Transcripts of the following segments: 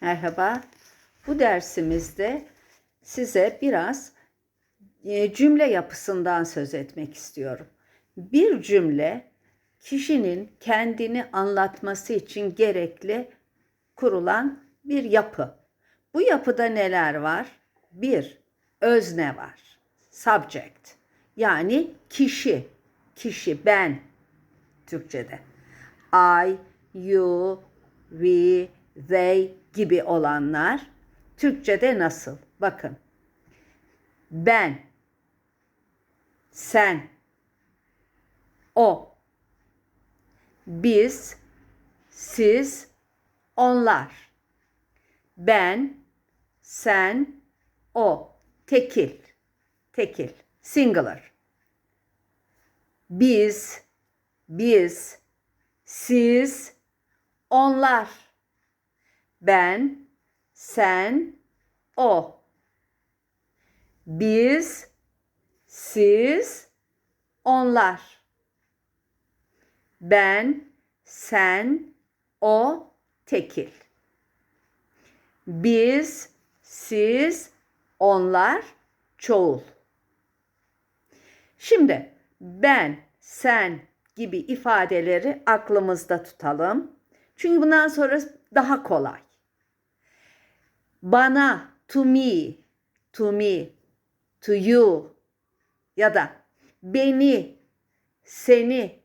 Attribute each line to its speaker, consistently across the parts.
Speaker 1: Merhaba. Bu dersimizde size biraz e, cümle yapısından söz etmek istiyorum. Bir cümle kişinin kendini anlatması için gerekli kurulan bir yapı. Bu yapıda neler var? Bir, özne var. Subject. Yani kişi, kişi, ben Türkçe'de. I, you, we, they gibi olanlar Türkçe'de nasıl? Bakın. Ben, sen, o, biz, siz, onlar. Ben, sen, o. Tekil. Tekil. Singular. Biz, biz, siz, onlar. Ben, sen, o. Biz, siz, onlar. Ben, sen, o, tekil. Biz, siz, onlar, çoğul. Şimdi ben, sen gibi ifadeleri aklımızda tutalım. Çünkü bundan sonra daha kolay. Bana, to me, to me, to you ya da beni, seni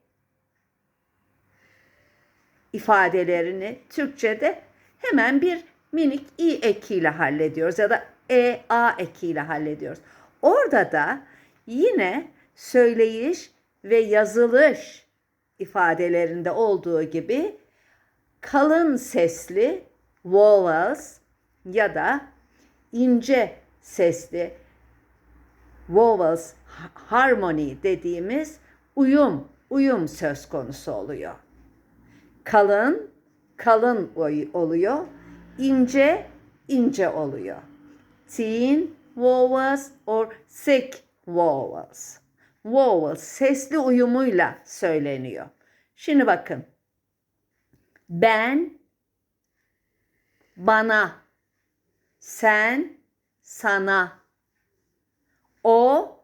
Speaker 1: ifadelerini Türkçe'de hemen bir minik i ekiyle hallediyoruz ya da e a ekiyle hallediyoruz. Orada da yine söyleyiş ve yazılış ifadelerinde olduğu gibi kalın sesli vowels ya da ince sesli vowels harmony dediğimiz uyum, uyum söz konusu oluyor. Kalın, kalın oluyor. ince, ince oluyor. Thin vowels or thick vowels. Vowels sesli uyumuyla söyleniyor. Şimdi bakın. Ben, bana, sen, sana, o,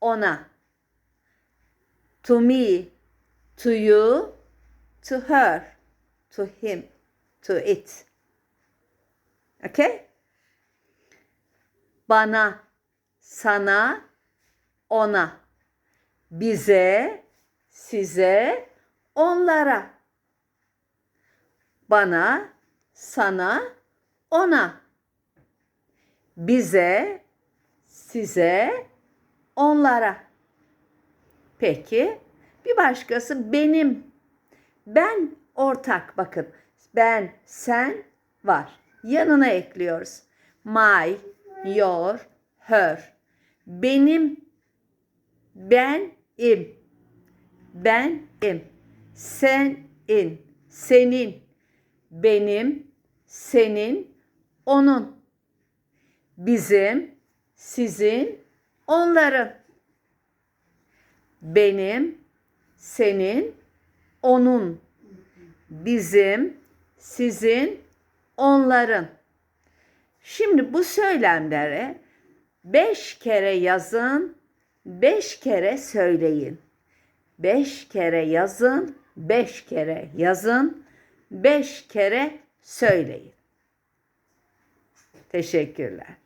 Speaker 1: ona, to me, to you, to her, to him, to it. Okay? Bana, sana, ona, bize, size, onlara. Bana, sana, ona. Bize, size, onlara. Peki, bir başkası benim. Ben ortak bakın. Ben, sen var. Yanına ekliyoruz. My, your, her. Benim, ben, im. Ben, im. Sen, in. Senin, benim, senin, onun. Bizim, sizin, onların. Benim, senin, onun. Bizim, sizin, onların. Şimdi bu söylemlere beş kere yazın, beş kere söyleyin. Beş kere yazın, beş kere yazın, beş kere söyleyin. Teşekkürler.